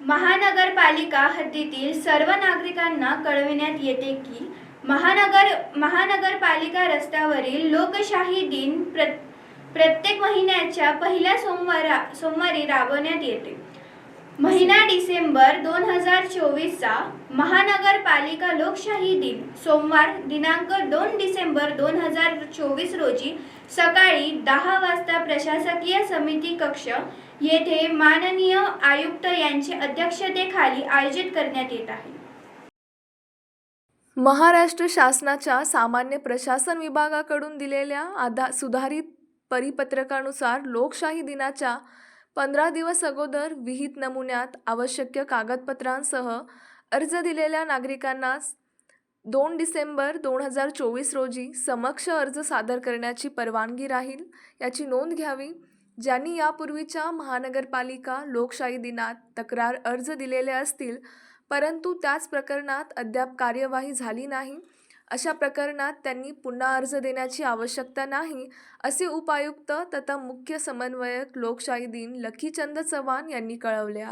महानगरपालिका हद्दीतील सर्व नागरिकांना कळविण्यात येते की महानगर महानगरपालिका रस्त्यावरील लोकशाही दिन प्र प्रत्येक महिन्याच्या पहिल्या सोमवारा सोमवारी राबवण्यात येते. महिना डिसेंबर दोन हजार चोवीसचा महानगरपालिका लोकशाही दिन. सोमवार दिनांक दोन डिसेंबर दोन हजार चोवीस रोजी सकाळी दहा वाजता प्रशासकीय समिती कक्ष येथे माननीय आयुक्त यांचे अध्यक्षतेखाली आयोजित करण्यात येत आहे. महाराष्ट्र शासनाच्या सामान्य प्रशासन विभागाकडून दिलेल्या आधा सुधारित परिपत्रकानुसार लोकशाही दिनाच्या पंधरा दिवस अगोदर विहित नमुन्यात आवश्यक कागदपत्रांसह अर्ज दिलेल्या नागरिकांना दोन डिसेंबर दोन हजार चोवीस रोजी समक्ष अर्ज सादर करण्याची परवानगी राहील याची नोंद घ्यावी ज्यांनी यापूर्वीच्या महानगरपालिका लोकशाही दिनात तक्रार अर्ज दिलेले असतील परंतु त्याच प्रकरणात अद्याप कार्यवाही झाली नाही अशा प्रकरणात त्यांनी पुन्हा अर्ज देण्याची आवश्यकता नाही असे उपायुक्त तथा मुख्य समन्वयक लोकशाही दिन लखीचंद चव्हाण यांनी कळवले आहे.